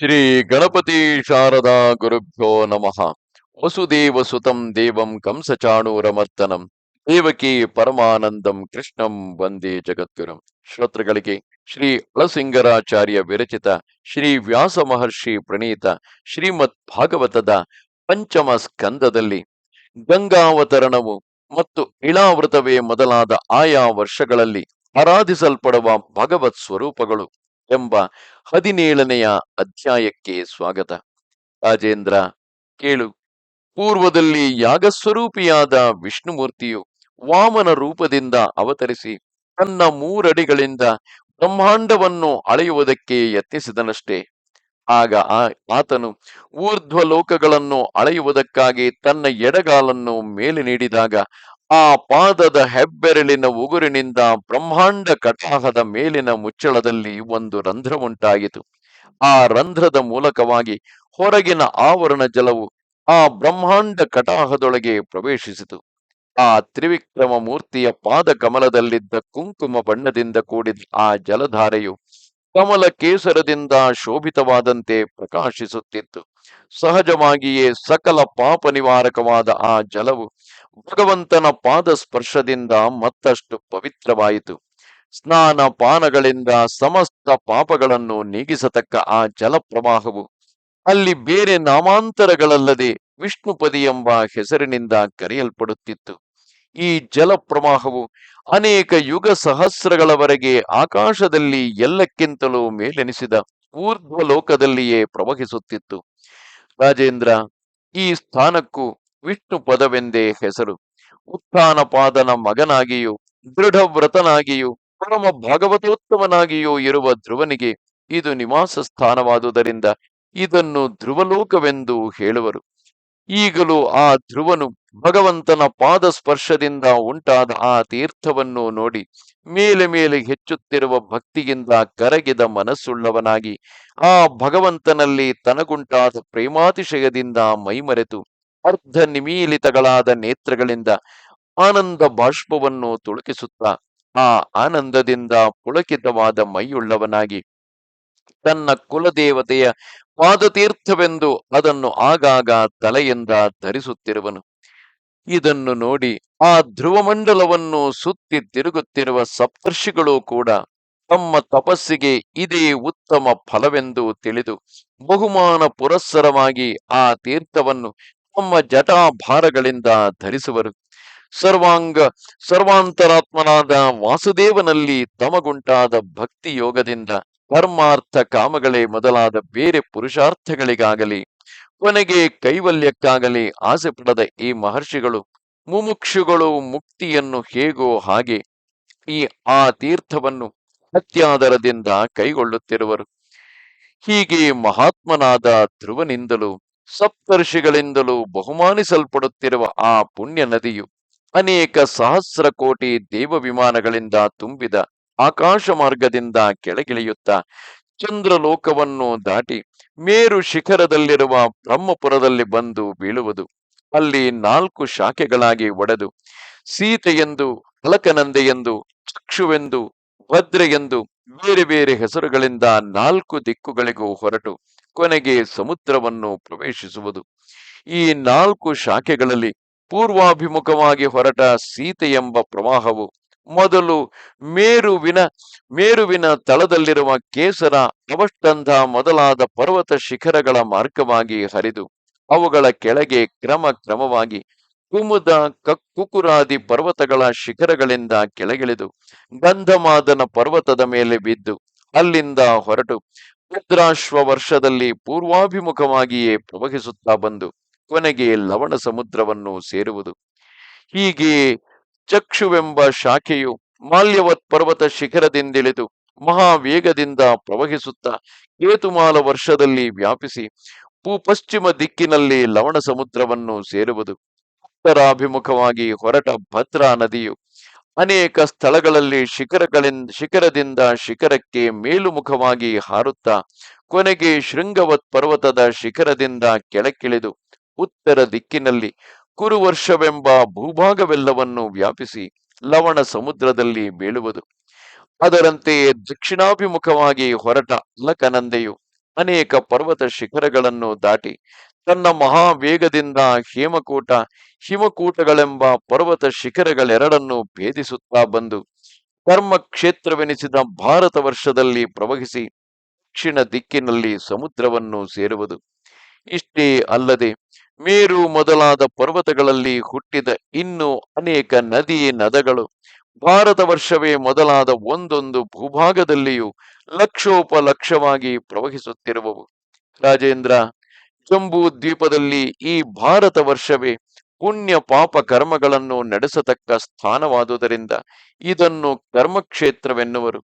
ಶ್ರೀ ಗಣಪತಿ ಶಾರದಾ ಗುರುಭ್ಯೋ ನಮಃ. ವಸುದೇವ ಸುತಂ ದೇವಂ ಕಂಸಚಾಣೂರಮರ್ತನಂ. ದೇವಕಿ ಪರಮಾನಂದಂ ಕೃಷ್ಣಂ ವಂದೇ ಜಗದ್ಗುರಂ. ಶ್ರೋತೃಗಳಿಗೆ ಶ್ರೀ ಅಳಸಿಂಗರಾಚಾರ್ಯ ವಿರಚಿತ ಶ್ರೀ ವ್ಯಾಸ ಮಹರ್ಷಿ ಪ್ರಣೀತ ಶ್ರೀಮದ್ ಭಾಗವತದ ಪಂಚಮ ಸ್ಕಂದದಲ್ಲಿ ಗಂಗಾವತರಣವು ಮತ್ತು ಇಳಾವೃತವೇ ಮೊದಲಾದ ಆಯಾ ವರ್ಷಗಳಲ್ಲಿ ಆರಾಧಿಸಲ್ಪಡುವ ಭಗವತ್ ಸ್ವರೂಪಗಳು. ಎಂಬ ಹದಿನೇಳನೆಯ ಅಧ್ಯಾಯಕ್ಕೆ ಸ್ವಾಗತ. ರಾಜೇಂದ್ರ, ಕೇಳು. ಪೂರ್ವದಲ್ಲಿ ಯಾಗಸ್ವರೂಪಿಯಾದ ವಿಷ್ಣುಮೂರ್ತಿಯು ವಾಮನ ರೂಪದಿಂದ ಅವತರಿಸಿ ತನ್ನ ಮೂರಡಿಗಳಿಂದ ಬ್ರಹ್ಮಾಂಡವನ್ನು ಅಳೆಯುವುದಕ್ಕೆ ಯತ್ನಿಸಿದನಷ್ಟೇ. ಆಗ ಆತನು ಊರ್ಧ್ವ ಲೋಕಗಳನ್ನು ಅಳೆಯುವುದಕ್ಕಾಗಿ ತನ್ನ ಎಡಗಾಲನ್ನು ಮೇಲೆ ನೀಡಿದಾಗ ಆ ಪಾದದ ಹೆಬ್ಬೆರಳಿನ ಉಗುರಿನಿಂದ ಬ್ರಹ್ಮಾಂಡ ಕಟಾಹದ ಮೇಲಿನ ಮುಚ್ಚಳದಲ್ಲಿ ಒಂದು ರಂಧ್ರ ಉಂಟಾಯಿತು. ಆ ರಂಧ್ರದ ಮೂಲಕವಾಗಿ ಹೊರಗಿನ ಆವರಣ ಜಲವು ಆ ಬ್ರಹ್ಮಾಂಡ ಕಟಾಹದೊಳಗೆ ಪ್ರವೇಶಿಸಿತು. ಆ ತ್ರಿವಿಕ್ರಮ ಮೂರ್ತಿಯ ಪಾದ ಕಮಲದಲ್ಲಿದ್ದ ಕುಂಕುಮ ಬಣ್ಣದಿಂದ ಕೂಡಿದ ಆ ಜಲಧಾರೆಯು ಕಮಲ ಕೇಸರದಿಂದ ಶೋಭಿತವಾದಂತೆ ಪ್ರಕಾಶಿಸುತ್ತಿತ್ತು. ಸಹಜವಾಗಿಯೇ ಸಕಲ ಪಾಪ ನಿವಾರಕವಾದ ಆ ಜಲವು ಭಗವಂತನ ಪಾದ ಸ್ಪರ್ಶದಿಂದ ಮತ್ತಷ್ಟು ಪವಿತ್ರವಾಯಿತು. ಸ್ನಾನ ಪಾನಗಳಿಂದ ಸಮಸ್ತ ಪಾಪಗಳನ್ನು ನೀಗಿಸತಕ್ಕ ಆ ಜಲಪ್ರವಾಹವು ಅಲ್ಲಿ ಬೇರೆ ನಾಮಾಂತರಗಳಲ್ಲದೆ ವಿಷ್ಣುಪದಿ ಎಂಬ ಹೆಸರಿನಿಂದ ಕರೆಯಲ್ಪಡುತ್ತಿತ್ತು. ಈ ಜಲಪ್ರವಾಹವು ಅನೇಕ ಯುಗ ಸಹಸ್ರಗಳವರೆಗೆ ಆಕಾಶದಲ್ಲಿ ಎಲ್ಲಕ್ಕಿಂತಲೂ ಮೇಲೆನಿಸಿದ ಊರ್ಧ್ವ ಲೋಕದಲ್ಲಿಯೇ ಪ್ರವಹಿಸುತ್ತಿತ್ತು. ರಾಜೇಂದ್ರ, ಈ ಸ್ಥಾನಕ್ಕೂ ವಿಷ್ಣು ಪದವೆಂದೇ ಹೆಸರು. ಉತ್ಥಾನಪಾದನ ಮಗನಾಗಿಯೂ, ದೃಢವ್ರತನಾಗಿಯೂ, ಪರಮ ಭಾಗವತೋತ್ತಮನಾಗಿಯೂ ಇರುವ ಧ್ರುವನಿಗೆ ಇದು ನಿವಾಸ ಸ್ಥಾನವಾದುದರಿಂದ ಇದನ್ನು ಧ್ರುವಲೋಕವೆಂದು ಹೇಳುವರು. ಈಗಲೂ ಆ ಧ್ರುವನು ಭಗವಂತನ ಪಾದ ಸ್ಪರ್ಶದಿಂದ ಉಂಟಾದ ಆ ತೀರ್ಥವನ್ನು ನೋಡಿ ಮೇಲೆ ಮೇಲೆ ಹೆಚ್ಚುತ್ತಿರುವ ಭಕ್ತಿಯಿಂದ ಕರಗಿದ ಮನಸ್ಸುಳ್ಳವನಾಗಿ ಆ ಭಗವಂತನಲ್ಲಿ ತನಗುಂಟಾದ ಪ್ರೇಮಾತಿಶಯದಿಂದ ಮೈಮರೆತು ಅರ್ಧ ನಿಮೀಲಿತಗಳಾದ ನೇತ್ರಗಳಿಂದ ಆನಂದ ಬಾಷ್ಪವನ್ನು ತುಳುಕಿಸುತ್ತ ಆ ಆನಂದದಿಂದ ಪುಳಕಿತವಾದ ಮೈಯುಳ್ಳವನಾಗಿ ತನ್ನ ಕುಲದೇವತೆಯ ಪಾದತೀರ್ಥವೆಂದು ಅದನ್ನು ಆಗಾಗ ತಲೆಯಿಂದ ಧರಿಸುತ್ತಿರುವನು. ಇದನ್ನು ನೋಡಿ ಆ ಧ್ರುವಮಂಡಲವನ್ನು ಸುತ್ತಿ ತಿರುಗುತ್ತಿರುವ ಸಪ್ತರ್ಷಿಗಳು ಕೂಡ ತಮ್ಮ ತಪಸ್ಸಿಗೆ ಇದೇ ಉತ್ತಮ ಫಲವೆಂದು ತಿಳಿದು ಬಹುಮಾನ ಪುರಸ್ಸರವಾಗಿ ಆ ತೀರ್ಥವನ್ನು ತಮ್ಮ ಜಟಾಭಾರಗಳಿಂದ ಧರಿಸುವರು. ಸರ್ವಾಂಗ, ಸರ್ವಾಂತರಾತ್ಮನಾದ ವಾಸುದೇವನಲ್ಲಿ ತಮಗುಂಟಾದ ಭಕ್ತಿ ಯೋಗದಿಂದ ಧರ್ಮಾರ್ಥ ಕಾಮಗಳೇ ಮೊದಲಾದ ಬೇರೆ ಪುರುಷಾರ್ಥಗಳಿಗಾಗಲಿ, ಕೊನೆಗೆ ಕೈವಲ್ಯಕ್ಕಾಗಲಿ ಆಸೆ ಪಡದ ಈ ಮಹರ್ಷಿಗಳು ಮುಮುಕ್ಷುಗಳು ಮುಕ್ತಿಯನ್ನು ಹೇಗೋ ಹಾಗೆ ಈ ಆ ತೀರ್ಥವನ್ನು ಅತ್ಯಾದರದಿಂದ ಕೈಗೊಳ್ಳುತ್ತಿರುವರು. ಹೀಗೆ ಮಹಾತ್ಮನಾದ ಧ್ರುವನಿಂದಲೂ ಸಪ್ತರ್ಷಿಗಳಿಂದಲೂ ಬಹುಮಾನಿಸಲ್ಪಡುತ್ತಿರುವ ಆ ಪುಣ್ಯ ನದಿಯು ಅನೇಕ ಸಹಸ್ರ ಕೋಟಿ ದೇವ ವಿಮಾನಗಳಿಂದ ತುಂಬಿದ ಆಕಾಶ ಮಾರ್ಗದಿಂದ ಕೆಳಗಿಳಿಯುತ್ತಾ ಚಂದ್ರಲೋಕವನ್ನು ದಾಟಿ ಮೇರು ಶಿಖರದಲ್ಲಿರುವ ಬ್ರಹ್ಮಪುರದಲ್ಲಿ ಬಂದು ಬೀಳುವುದು. ಅಲ್ಲಿ ನಾಲ್ಕು ಶಾಖೆಗಳಾಗಿ ಒಡೆದು ಸೀತೆಯೆಂದು ಹಲಕನಂದೆಯೆಂದು ಚಕ್ಷುವೆಂದು, ಭದ್ರೆಯೆಂದು ಬೇರೆ ಬೇರೆ ಹೆಸರುಗಳಿಂದ ನಾಲ್ಕು ದಿಕ್ಕುಗಳಿಗೂ ಹೊರಟು ಕೊನೆಗೆ ಸಮುದ್ರವನ್ನು ಪ್ರವೇಶಿಸುವುದು. ಈ ನಾಲ್ಕು ಶಾಖೆಗಳಲ್ಲಿ ಪೂರ್ವಾಭಿಮುಖವಾಗಿ ಹೊರಟ ಸೀತೆ ಎಂಬ ಪ್ರವಾಹವು ಮೊದಲು ಮೇರುವಿನ ಮೇರುವಿನ ತಳದಲ್ಲಿರುವ ಕೇಸರ ಅವಷ್ಟಂಧ ಮೊದಲಾದ ಪರ್ವತ ಶಿಖರಗಳ ಮಾರ್ಗವಾಗಿ ಹರಿದು ಅವುಗಳ ಕೆಳಗೆ ಕ್ರಮ ಕ್ರಮವಾಗಿ ಕುಮುದ ಕುಕುರಾದಿ ಪರ್ವತಗಳ ಶಿಖರಗಳಿಂದ ಕೆಳಗಿಳಿದು ಗಂಧಮಾದನ ಪರ್ವತದ ಮೇಲೆ ಬಿದ್ದು ಅಲ್ಲಿಂದ ಹೊರಟು ಭದ್ರಾಶ್ವ ವರ್ಷದಲ್ಲಿ ಪೂರ್ವಾಭಿಮುಖವಾಗಿಯೇ ಪ್ರವಹಿಸುತ್ತಾ ಬಂದು ಕೊನೆಗೆ ಲವಣ ಸಮುದ್ರವನ್ನು ಸೇರುವುದು. ಹೀಗೆ ಚಕ್ಷುವೆಂಬ ಶಾಖೆಯು ಮಾಲ್ಯವತ್ ಪರ್ವತ ಶಿಖರದಿಂದಿಳಿದು ಮಹಾವೇಗದಿಂದ ಪ್ರವಹಿಸುತ್ತ ಕೇತುಮಾಲ ವರ್ಷದಲ್ಲಿ ವ್ಯಾಪಿಸಿ ಪೂಪಶ್ಚಿಮ ದಿಕ್ಕಿನಲ್ಲಿ ಲವಣ ಸಮುದ್ರವನ್ನು ಸೇರುವುದು. ಉತ್ತರಾಭಿಮುಖವಾಗಿ ಹೊರಟ ಭದ್ರಾ ನದಿಯು ಅನೇಕ ಸ್ಥಳಗಳಲ್ಲಿ ಶಿಖರಗಳಿಂದ ಶಿಖರದಿಂದ ಶಿಖರಕ್ಕೆ ಮೇಲುಮುಖವಾಗಿ ಹಾರುತ್ತ ಕೊನೆಗೆ ಶೃಂಗವತ್ ಪರ್ವತದ ಶಿಖರದಿಂದ ಕೆಳಕ್ಕಿಳಿದು ಉತ್ತರ ದಿಕ್ಕಿನಲ್ಲಿ ಕುರುವರ್ಷವೆಂಬ ಭೂಭಾಗವೆಲ್ಲವನ್ನು ವ್ಯಾಪಿಸಿ ಲವಣ ಸಮುದ್ರದಲ್ಲಿ ಬೀಳುವುದು. ಅದರಂತೆಯೇ ದಕ್ಷಿಣಾಭಿಮುಖವಾಗಿ ಹೊರಟ ಅಲಕನಂದೆಯು ಅನೇಕ ಪರ್ವತ ಶಿಖರಗಳನ್ನು ದಾಟಿ ತನ್ನ ಮಹಾವೇಗದಿಂದ ಹೇಮಕೂಟ, ಹಿಮಕೂಟಗಳೆಂಬ ಪರ್ವತ ಶಿಖರಗಳೆರಡನ್ನು ಭೇದಿಸುತ್ತಾ ಬಂದು ಕರ್ಮಕ್ಷೇತ್ರವೆನಿಸಿದ ಭಾರತ ವರ್ಷದಲ್ಲಿ ಪ್ರವಹಿಸಿ ದಕ್ಷಿಣ ದಿಕ್ಕಿನಲ್ಲಿ ಸಮುದ್ರವನ್ನು ಸೇರುವುದು. ಇಷ್ಟೇ ಅಲ್ಲದೆ ಮೇರು ಮೊದಲಾದ ಪರ್ವತಗಳಲ್ಲಿ ಹುಟ್ಟಿದ ಇನ್ನು ಅನೇಕ ನದಿ ನದಗಳು. ಭಾರತ ವರ್ಷವೇ ಮೊದಲಾದ ಒಂದೊಂದು ಭೂಭಾಗದಲ್ಲಿಯೂ ಲಕ್ಷೋಪಲಕ್ಷವಾಗಿ ಪ್ರವಹಿಸುತ್ತಿರುವವು. ರಾಜೇಂದ್ರ, ಜಂಬೂ ದ್ವೀಪದಲ್ಲಿ ಈ ಭಾರತ ವರ್ಷವೇ ಪುಣ್ಯ ಪಾಪ ಕರ್ಮಗಳನ್ನು ನಡೆಸತಕ್ಕ ಸ್ಥಾನವಾದುದರಿಂದ ಇದನ್ನು ಕರ್ಮಕ್ಷೇತ್ರವೆನ್ನುವರು.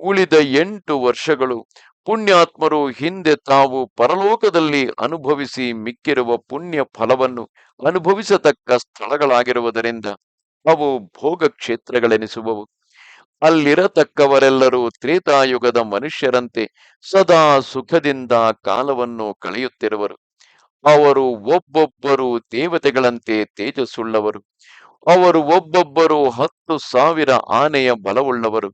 ಉಳಿದ ಎಂಟು ವರ್ಷಗಳು ಪುಣ್ಯಾತ್ಮರು ಹಿಂದೆ ತಾವು ಪರಲೋಕದಲ್ಲಿ ಅನುಭವಿಸಿ ಮಿಕ್ಕಿರುವ ಪುಣ್ಯ ಫಲವನ್ನು ಅನುಭವಿಸತಕ್ಕ ಸ್ಥಳಗಳಾಗಿರುವುದರಿಂದ ಅವು ಭೋಗ ಕ್ಷೇತ್ರಗಳೆನಿಸುವವು ಅಲ್ಲಿರತಕ್ಕವರೆಲ್ಲರೂ ತ್ರೇತಾಯುಗದ ಮನುಷ್ಯರಂತೆ ಸದಾ ಸುಖದಿಂದ ಕಾಲವನ್ನು ಕಳೆಯುತ್ತಿರುವರು. ಅವರು ಒಬ್ಬೊಬ್ಬರು ದೇವತೆಗಳಂತೆ ತೇಜಸ್ಸುಳ್ಳವರು. ಅವರು ಒಬ್ಬೊಬ್ಬರು ಹತ್ತು ಸಾವಿರ ಆನೆಯ ಬಲವುಳ್ಳವರು.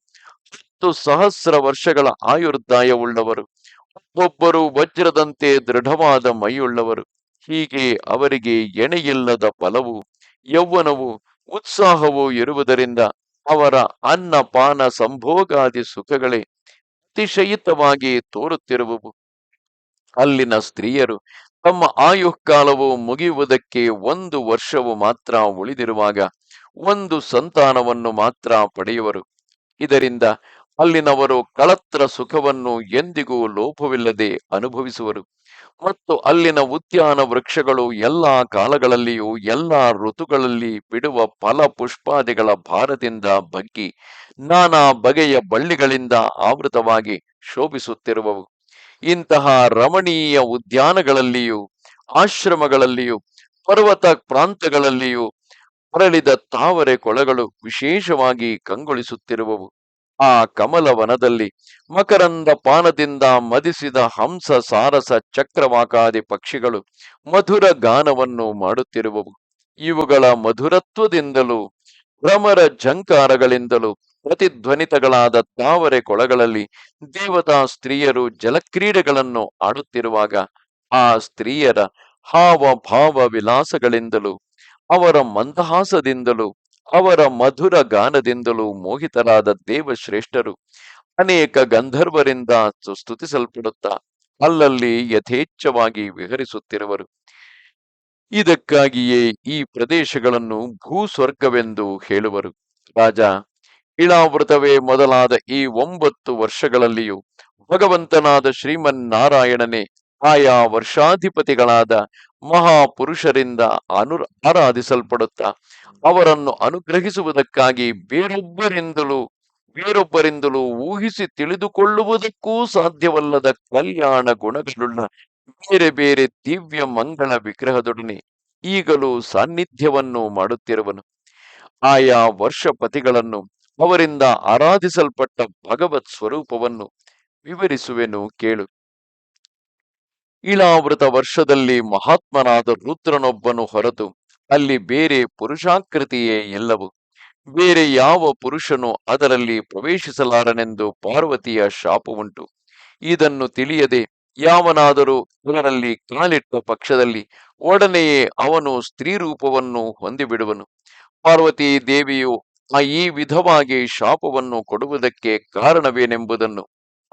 ಹತ್ತು ಸಹಸ್ರ ವರ್ಷಗಳ ಆಯುರ್ದಾಯವುಳ್ಳವರು. ಒಬ್ಬೊಬ್ಬರು ವಜ್ರದಂತೆ ದೃಢವಾದ ಮೈಯುಳ್ಳವರು. ಹೀಗೆ ಅವರಿಗೆ ಎಣೆಯಿಲ್ಲದ ಬಲವು ಯೌವನವು ಉತ್ಸಾಹವು ಇರುವುದರಿಂದ ಅವರ ಅನ್ನ, ಪಾನ, ಸಂಭೋಗಾದಿ ಸುಖಗಳೇ ಅತಿಶಯಿತವಾಗಿ ತೋರುತ್ತಿರುವವು. ಅಲ್ಲಿನ ಸ್ತ್ರೀಯರು ತಮ್ಮ ಆಯುಃಕಾಲವು ಮುಗಿಯುವುದಕ್ಕೆ ಒಂದು ವರ್ಷವು ಮಾತ್ರ ಉಳಿದಿರುವಾಗ ಒಂದು ಸಂತಾನವನ್ನು ಮಾತ್ರ ಪಡೆಯುವರು. ಇದರಿಂದ ಅಲ್ಲಿನವರು ಕಳತ್ರ ಸುಖವನ್ನು ಎಂದಿಗೂ ಲೋಪವಿಲ್ಲದೆ ಅನುಭವಿಸುವರು. ಮತ್ತು ಅಲ್ಲಿನ ಉದ್ಯಾನ ವೃಕ್ಷಗಳು ಎಲ್ಲಾ ಕಾಲಗಳಲ್ಲಿಯೂ ಎಲ್ಲಾ ಋತುಗಳಲ್ಲಿ ಬಿಡುವ ಫಲ ಪುಷ್ಪಾದಿಗಳ ಭಾರದಿಂದ ಬಗ್ಗಿ ನಾನಾ ಬಗೆಯ ಬಳ್ಳಿಗಳಿಂದ ಆವೃತವಾಗಿ ಶೋಭಿಸುತ್ತಿರುವವು. ಇಂತಹ ರಮಣೀಯ ಉದ್ಯಾನಗಳಲ್ಲಿಯೂ, ಆಶ್ರಮಗಳಲ್ಲಿಯೂ, ಪರ್ವತ ಪ್ರಾಂತಗಳಲ್ಲಿಯೂ ಅರಳಿದ ತಾವರೆ ಕೊಳಗಳು ವಿಶೇಷವಾಗಿ ಕಂಗೊಳಿಸುತ್ತಿರುವವು. ಆ ಕಮಲವನದಲ್ಲಿ ಮಕರಂದ ಪಾನದಿಂದ ಮದಿಸಿದ ಹಂಸ ಸಾರಸ ಚಕ್ರವಾಕಾದಿ ಪಕ್ಷಿಗಳು ಮಧುರ ಗಾನವನ್ನು ಮಾಡುತ್ತಿರುವವು. ಇವುಗಳ ಮಧುರತ್ವದಿಂದಲೂ, ಭ್ರಮರ ಝಂಕಾರಗಳಿಂದಲೂ ಪ್ರತಿಧ್ವನಿತಗಳಾದ ತಾವರೆ ಕೊಳಗಳಲ್ಲಿ ದೇವತಾ ಸ್ತ್ರೀಯರು ಜಲಕ್ರೀಡೆಗಳನ್ನು ಆಡುತ್ತಿರುವಾಗ, ಆ ಸ್ತ್ರೀಯರ ಹಾವ ಭಾವ ವಿಲಾಸಗಳಿಂದಲೂ, ಅವರ ಮಂದಹಾಸದಿಂದಲೂ ಅವರ ಮಧುರ ಗಾನದಿಂದಲೂ ಮೋಹಿತರಾದ ದೇವಶ್ರೇಷ್ಠರು ಅನೇಕ ಗಂಧರ್ವರಿಂದ ಸ್ತುತಿಸಲ್ಪಡುತ್ತಾ ಅಲ್ಲಲ್ಲಿ ಯಥೇಚ್ಛವಾಗಿ ವಿಹರಿಸುತ್ತಿರುವರು. ಇದಕ್ಕಾಗಿಯೇ ಈ ಪ್ರದೇಶಗಳನ್ನು ಭೂಸ್ವರ್ಗವೆಂದು ಹೇಳುವರು. ರಾಜ, ಇಳಾವೃತವೇ ಮೊದಲಾದ ಈ ಒಂಬತ್ತು ವರ್ಷಗಳಲ್ಲಿಯೂ ಭಗವಂತನಾದ ಶ್ರೀಮನ್ನಾರಾಯಣನೇ ಆಯಾ ವರ್ಷಾಧಿಪತಿಗಳಾದ ಮಹಾಪುರುಷರಿಂದ ಅನು ಆರಾಧಿಸಲ್ಪಡುತ್ತಾ ಅವರನ್ನು ಅನುಗ್ರಹಿಸುವುದಕ್ಕಾಗಿ ಬೇರೊಬ್ಬರಿಂದಲೂ ಬೇರೊಬ್ಬರಿಂದಲೂ ಊಹಿಸಿ ತಿಳಿದುಕೊಳ್ಳುವುದಕ್ಕೂ ಸಾಧ್ಯವಲ್ಲದ ಕಲ್ಯಾಣ ಗುಣಗಳುಳ್ಳ ಬೇರೆ ಬೇರೆ ದಿವ್ಯ ಮಂಗಳ ವಿಗ್ರಹದೊಡನೆ ಈಗಲೂ ಸಾನ್ನಿಧ್ಯವನ್ನು ಮಾಡುತ್ತಿರುವನು. ಆಯಾ ವರ್ಷಪತಿಗಳನ್ನು ಅವರಿಂದ ಆರಾಧಿಸಲ್ಪಟ್ಟ ಭಗವತ್ ಸ್ವರೂಪವನ್ನು ವಿವರಿಸುವೆನು ಕೇಳು. ಇಳಾವೃತ ವರ್ಷದಲ್ಲಿ ಮಹಾತ್ಮನಾದ ರುದ್ರನೊಬ್ಬನು ಹೊರತು ಅಲ್ಲಿ ಬೇರೆ ಪುರುಷಾಕೃತಿಯೇ ಎಲ್ಲವು ಬೇರೆ ಯಾವ ಪುರುಷನು ಅದರಲ್ಲಿ ಪ್ರವೇಶಿಸಲಾರನೆಂದು ಪಾರ್ವತಿಯ ಶಾಪವುಂಟು ಇದನ್ನು ತಿಳಿಯದೆ ಯಾವನಾದರೂ ಇದರಲ್ಲಿ ಕಾಲಿಟ್ಟ ಪಕ್ಷದಲ್ಲಿ ಒಡನೆಯೇ ಅವನು ಸ್ತ್ರೀ ರೂಪವನ್ನು ಹೊಂದಿಬಿಡುವನು. ಪಾರ್ವತಿ ದೇವಿಯು ಆ ಈ ವಿಧವಾಗಿ ಶಾಪವನ್ನು ಕೊಡುವುದಕ್ಕೆ ಕಾರಣವೇನೆಂಬುದನ್ನು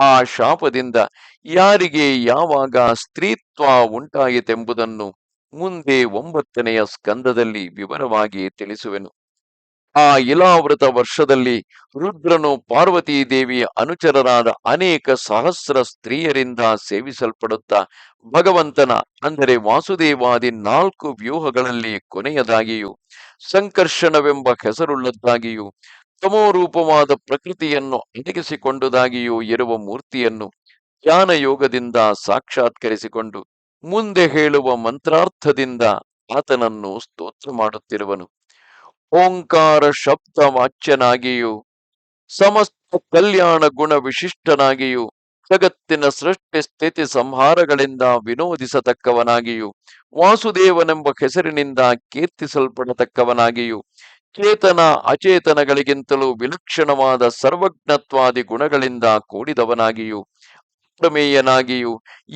ಆ ಶಾಪದಿಂದ ಯಾರಿಗೆ ಯಾವಾಗ ಸ್ತ್ರೀತ್ವ ಉಂಟಾಯಿತೆಂಬುದನ್ನು ಮುಂದೆ ಒಂಬತ್ತನೆಯ ಸ್ಕಂದದಲ್ಲಿ ವಿವರವಾಗಿ ತಿಳಿಸುವೆನು. ಆ ಇಲಾವೃತ ವರ್ಷದಲ್ಲಿ ರುದ್ರನು ಪಾರ್ವತಿ ದೇವಿಯ ಅನುಚರರಾದ ಅನೇಕ ಸಹಸ್ರ ಸ್ತ್ರೀಯರಿಂದ ಸೇವಿಸಲ್ಪಡುತ್ತ ಭಗವಂತನ, ಅಂದರೆ ವಾಸುದೇವಾದಿ ನಾಲ್ಕು ವ್ಯೂಹಗಳಲ್ಲಿ ಕೊನೆಯದಾಗಿಯೂ, ಸಂಕರ್ಷಣವೆಂಬ ಹೆಸರುಳ್ಳದ್ದಾಗಿಯೂ ತಮೋರೂಪವಾದ ಪ್ರಕೃತಿಯನ್ನು ಅಡಗಿಸಿಕೊಂಡುದಾಗಿಯೂ ಇರುವ ಮೂರ್ತಿಯನ್ನು ಜ್ಞಾನ ಯೋಗದಿಂದ ಸಾಕ್ಷಾತ್ಕರಿಸಿಕೊಂಡು ಮುಂದೆ ಹೇಳುವ ಮಂತ್ರಾರ್ಥದಿಂದ ಆತನನ್ನು ಸ್ತೋತ್ರ ಮಾಡುತ್ತಿರುವನು. ಓಂಕಾರ ಶಬ್ದ ವಾಚ್ಯನಾಗಿಯೂ ಸಮಸ್ತ ಕಲ್ಯಾಣ ಗುಣ ವಿಶಿಷ್ಟನಾಗಿಯೂ, ಜಗತ್ತಿನ ಸೃಷ್ಟಿ ಸ್ಥಿತಿ ಸಂಹಾರಗಳಿಂದ ವಿನೋದಿಸತಕ್ಕವನಾಗಿಯೂ, ವಾಸುದೇವನೆಂಬ ಹೆಸರಿನಿಂದ ಕೀರ್ತಿಸಲ್ಪಡತಕ್ಕವನಾಗಿಯೂ ಚೇತನ ಅಚೇತನಗಳಿಗಿಂತಲೂ ವಿಲಕ್ಷಣವಾದ ಸರ್ವಜ್ಞತ್ವಾದಿ ಗುಣಗಳಿಂದ ಕೂಡಿದವನಾಗಿಯೂ ಪ್ರಮೇಯನಾಗಿಯೂ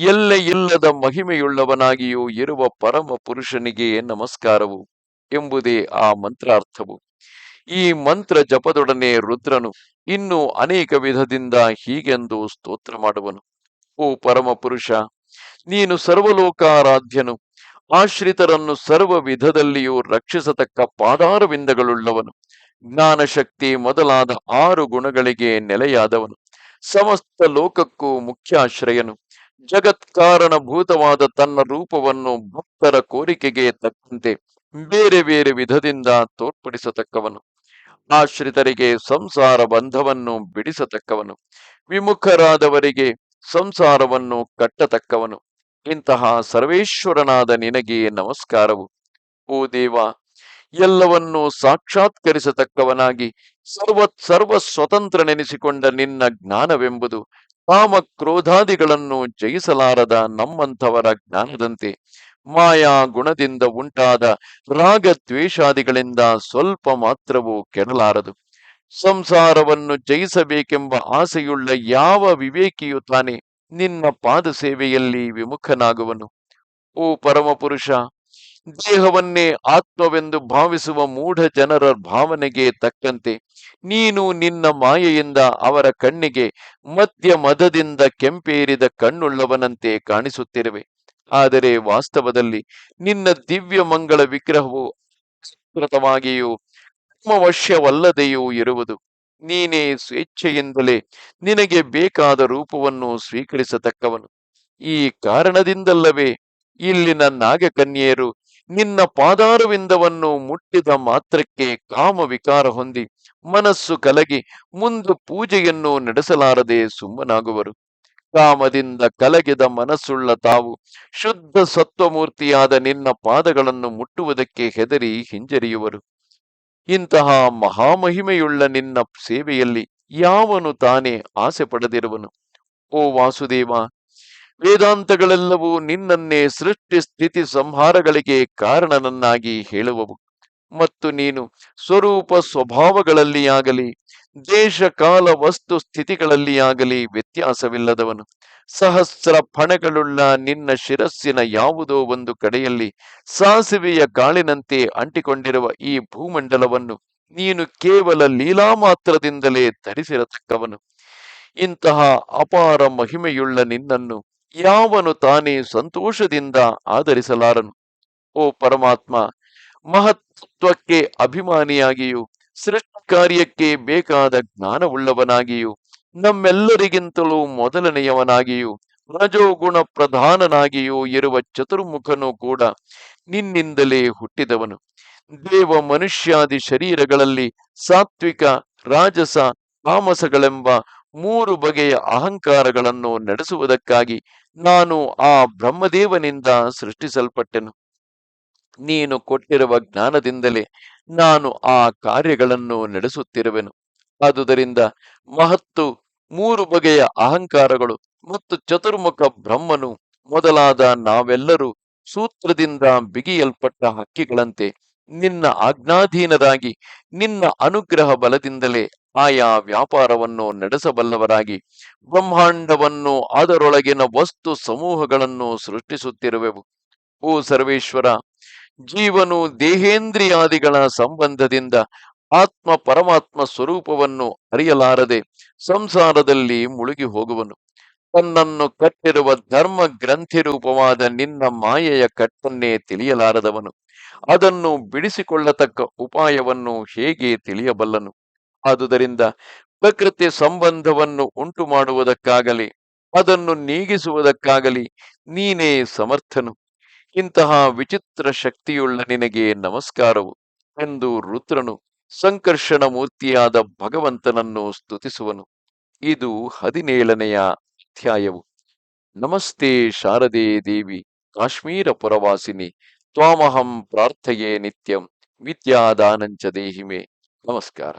ಎಲ್ಲೆ ಇಲ್ಲದ ಮಹಿಮೆಯುಳ್ಳವನಾಗಿಯೂ ಇರುವ ಪರಮ ಪುರುಷನಿಗೆ ನಮಸ್ಕಾರವು ಎಂಬುದೇ ಆ ಮಂತ್ರಾರ್ಥವು. ಈ ಮಂತ್ರ ಜಪದೊಡನೆ ರುದ್ರನು ಇನ್ನು ಅನೇಕ ವಿಧದಿಂದ ಹೀಗೆಂದು ಸ್ತೋತ್ರ ಮಾಡುವನು. ಓ ಪರಮ ಪುರುಷ, ನೀನು ಸರ್ವಲೋಕಾರಾಧ್ಯನು. ಆಶ್ರಿತರನ್ನು ಸರ್ವ ವಿಧದಲ್ಲಿಯೂ ರಕ್ಷಿಸತಕ್ಕ ಪಾದಾರವಿಂದಗಳುಳ್ಳವನು. ಜ್ಞಾನಶಕ್ತಿ ಮೊದಲಾದ ಆರು ಗುಣಗಳಿಗೆ ನೆಲೆಯಾದವನು. ಸಮಸ್ತ ಲೋಕಕ್ಕೂ ಮುಖ್ಯಾಶ್ರಯನು. ಜಗತ್ಕಾರಣಭೂತವಾದ ತನ್ನ ರೂಪವನ್ನು ಭಕ್ತರ ಕೋರಿಕೆಗೆ ತಕ್ಕಂತೆ ಬೇರೆ ಬೇರೆ ವಿಧದಿಂದ ತೋರ್ಪಡಿಸತಕ್ಕವನು. ಆಶ್ರಿತರಿಗೆ ಸಂಸಾರ ಬಂಧವನ್ನು ಬಿಡಿಸತಕ್ಕವನು. ವಿಮುಖರಾದವರಿಗೆ ಸಂಸಾರವನ್ನು ಕಟ್ಟತಕ್ಕವನು. ಇಂತಹ ಸರ್ವೇಶ್ವರನಾದ ನಿನಗೆ ನಮಸ್ಕಾರವು. ಓ ದೇವ, ಎಲ್ಲವನ್ನೂ ಸಾಕ್ಷಾತ್ಕರಿಸತಕ್ಕವನಾಗಿ ಸರ್ವ ಸರ್ವ ಸ್ವತಂತ್ರನೆನಿಸಿಕೊಂಡ ನಿನ್ನ ಜ್ಞಾನವೆಂಬುದು ಕಾಮ ಕ್ರೋಧಾದಿಗಳನ್ನು ಜಯಿಸಲಾರದ ನಮ್ಮಂಥವರ ಜ್ಞಾನದಂತೆ. ಮಾಯಾ ಗುಣದಿಂದ ಉಂಟಾದ ರಾಗ ದ್ವೇಷಾದಿಗಳಿಂದ ಸ್ವಲ್ಪ ಮಾತ್ರವೂ ಕೆಡಲಾರದು. ಸಂಸಾರವನ್ನು ಜಯಿಸಬೇಕೆಂಬ ಆಸೆಯುಳ್ಳ ಯಾವ ವಿವೇಕಿಯು ತಾನೆ ನಿನ್ನ ಪಾದ ಸೇವೆಯಲ್ಲಿ ವಿಮುಖನಾಗುವನು. ಓ ಪರಮಪುರುಷ, ದೇಹವನ್ನೇ ಆತ್ಮವೆಂದು ಭಾವಿಸುವ ಮೂಢ ಜನರ ಭಾವನೆಗೆ ತಕ್ಕಂತೆ ನೀನು ನಿನ್ನ ಮಾಯೆಯಿಂದ ಅವರ ಕಣ್ಣಿಗೆ ಮಧ್ಯ ಮದದಿಂದ ಕೆಂಪೇರಿದ ಕಣ್ಣುಳ್ಳವನಂತೆ ಕಾಣಿಸುತ್ತಿರುವೆ. ಆದರೆ ವಾಸ್ತವದಲ್ಲಿ ನಿನ್ನ ದಿವ್ಯ ಮಂಗಳ ವಿಗ್ರಹವು ಕೃತವಾಗಿಯೂ ಕರ್ಮವಶ್ಯವಲ್ಲದೆಯೂ ಇರುವುದು. ನೀನೇ ಸ್ವೇಚ್ಛೆಯಿಂದಲೇ ನಿನಗೆ ಬೇಕಾದ ರೂಪವನ್ನು ಸ್ವೀಕರಿಸತಕ್ಕವನು. ಈ ಕಾರಣದಿಂದಲ್ಲವೇ ಇಲ್ಲಿನ ನಾಗಕನ್ಯೆಯರು ನಿನ್ನ ಪಾದಾರವಿಂದವನ್ನು ಮುಟ್ಟಿದ ಮಾತ್ರಕ್ಕೆ ಕಾಮ ವಿಕಾರ ಹೊಂದಿ ಮನಸ್ಸು ಕಲಗಿ ಮುಂದೆ ಪೂಜೆಯನ್ನು ನಡೆಸಲಾರದೆ ಸುಮ್ಮನಾಗುವರು. ಕಾಮದಿಂದ ಕಲಗಿದ ಮನಸ್ಸುಳ್ಳ ತಾವು ಶುದ್ಧ ಸತ್ವಮೂರ್ತಿಯಾದ ನಿನ್ನ ಪಾದಗಳನ್ನು ಮುಟ್ಟುವುದಕ್ಕೆ ಹೆದರಿ ಹಿಂಜರಿಯುವರು. ಇಂತಹ ಮಹಾಮಹಿಮೆಯುಳ್ಳ ನಿನ್ನ ಸೇವೆಯಲ್ಲಿ ಯಾವನು ತಾನೇ ಆಸೆ ಪಡೆದಿರುವನು? ಓ ವಾಸುದೇವ, ವೇದಾಂತಗಳೆಲ್ಲವೂ ನಿನ್ನನ್ನೇ ಸೃಷ್ಟಿ ಸ್ಥಿತಿ ಸಂಹಾರಗಳಿಗೆ ಕಾರಣನನ್ನಾಗಿ ಹೇಳುವವು. ಮತ್ತು ನೀನು ಸ್ವರೂಪ ಸ್ವಭಾವಗಳಲ್ಲಿಯಾಗಲಿ ದೇಶ ಕಾಲ ವಸ್ತು ಸ್ಥಿತಿಗಳಲ್ಲಿ ಆಗಲಿ ವ್ಯತ್ಯಾಸವಿಲ್ಲದವನು. ಸಹಸ್ರ ಫಣಗಳುಳ್ಳ ನಿನ್ನ ಶಿರಸ್ಸಿನ ಯಾವುದೋ ಒಂದು ಕಡೆಯಲ್ಲಿ ಸಾಸಿವೆಯ ಗಾಳಿನಂತೆ ಅಂಟಿಕೊಂಡಿರುವ ಈ ಭೂಮಂಡಲವನ್ನು ನೀನು ಕೇವಲ ಲೀಲಾ ಮಾತ್ರದಿಂದಲೇ ಧರಿಸಿರತಕ್ಕವನು. ಇಂತಹ ಅಪಾರ ಮಹಿಮೆಯುಳ್ಳ ನಿನ್ನನ್ನು ಯಾವನು ತಾನೇ ಸಂತೋಷದಿಂದ ಆಧರಿಸಲಾರನು. ಓ ಪರಮಾತ್ಮ, ಮಹತ್ವಕ್ಕೆ ಅಭಿಮಾನಿಯಾಗಿಯೂ ಸೃಷ್ಟಿ ಕಾರ್ಯಕ್ಕೆ ಬೇಕಾದ ಜ್ಞಾನವುಳ್ಳವನಾಗಿಯೂ, ನಮ್ಮೆಲ್ಲರಿಗಿಂತಲೂ ಮೊದಲನೆಯವನಾಗಿಯೂ ರಜೋಗುಣ ಪ್ರಧಾನನಾಗಿಯೂ ಇರುವ ಚತುರ್ಮುಖನು ಕೂಡ ನಿನ್ನಿಂದಲೇ ಹುಟ್ಟಿದವನು. ದೇವ ಮನುಷ್ಯಾದಿ ಶರೀರಗಳಲ್ಲಿ ಸಾತ್ವಿಕ, ರಾಜಸ, ತಾಮಸಗಳೆಂಬ ಮೂರು ಬಗೆಯ ಅಹಂಕಾರಗಳನ್ನು ನಡೆಸುವುದಕ್ಕಾಗಿ ನಾನು ಆ ಬ್ರಹ್ಮದೇವನಿಂದ ಸೃಷ್ಟಿಸಲ್ಪಟ್ಟೆನು. ನೀನು ಕೊಟ್ಟಿರುವ ಜ್ಞಾನದಿಂದಲೇ ನಾನು ಆ ಕಾರ್ಯಗಳನ್ನು ನಡೆಸುತ್ತಿರುವೆನು. ಆದುದರಿಂದ ಮಹತ್ತು ಮೂರು ಬಗೆಯ ಅಹಂಕಾರಗಳು ಮತ್ತು ಚತುರ್ಮುಖ ಬ್ರಹ್ಮನು ಮೊದಲಾದ ನಾವೆಲ್ಲರೂ ಸೂತ್ರದಿಂದ ಬಿಗಿಯಲ್ಪಟ್ಟ ಹಕ್ಕಿಗಳಂತೆ ನಿನ್ನ ಆಜ್ಞಾಧೀನರಾಗಿ, ನಿನ್ನ ಅನುಗ್ರಹ ಬಲದಿಂದಲೇ ಆಯಾ ವ್ಯಾಪಾರವನ್ನು ನಡೆಸಬಲ್ಲವರಾಗಿ, ಬ್ರಹ್ಮಾಂಡವನ್ನು ಅದರೊಳಗಿನ ವಸ್ತು ಸಮೂಹಗಳನ್ನು ಸೃಷ್ಟಿಸುತ್ತಿರುವೆವು. ಓ ಸರ್ವೇಶ್ವರ ಜೀವನು ದೇಹೇಂದ್ರಿಯಾದಿಗಳ ಸಂಬಂಧದಿಂದ ಆತ್ಮ ಪರಮಾತ್ಮ ಸ್ವರೂಪವನ್ನು ಅರಿಯಲಾರದೆ ಸಂಸಾರದಲ್ಲಿ ಮುಳುಗಿ ಹೋಗುವನು. ತನ್ನನ್ನು ಕಟ್ಟಿರುವ ಧರ್ಮ ಗ್ರಂಥಿ ರೂಪವಾದ ನಿನ್ನ ಮಾಯೆಯ ಕಟ್ಟನ್ನೇ ತಿಳಿಯಲಾರದವನು. ಅದನ್ನು ಬಿಡಿಸಿಕೊಳ್ಳತಕ್ಕ ಉಪಾಯವನ್ನು ಹೇಗೆ ತಿಳಿಯಬಲ್ಲನು? ಆದುದರಿಂದ ಪ್ರಕೃತಿ ಸಂಬಂಧವನ್ನು ಉಂಟು ಮಾಡುವುದಕ್ಕಾಗಲಿ ಅದನ್ನು ನೀಗಿಸುವುದಕ್ಕಾಗಲಿ ನೀನೇ ಸಮರ್ಥನು. ಇಂತಹ ವಿಚಿತ್ರ ಶಕ್ತಿಯುಳ್ಳ ನಿನಗೆ ನಮಸ್ಕಾರವು ಎಂದು ರುದ್ರನು ಸಂಕರ್ಷಣ ಮೂರ್ತಿಯಾದ ಭಗವಂತನನ್ನು ಸ್ತುತಿಸುವನು. ಇದು ಹದಿನೇಳನೆಯ ಅಧ್ಯಾಯವು. ನಮಸ್ತೆ ಶಾರದೆ ದೇವಿ, ಕಾಶ್ಮೀರ ಪುರವಾಸಿನಿ, ತ್ವಾಮಹಂ ಪ್ರಾರ್ಥಯೇ ನಿತ್ಯಂ, ವಿದ್ಯಾದಾನಂಚ ದೇಹಿಮೆ. ನಮಸ್ಕಾರ.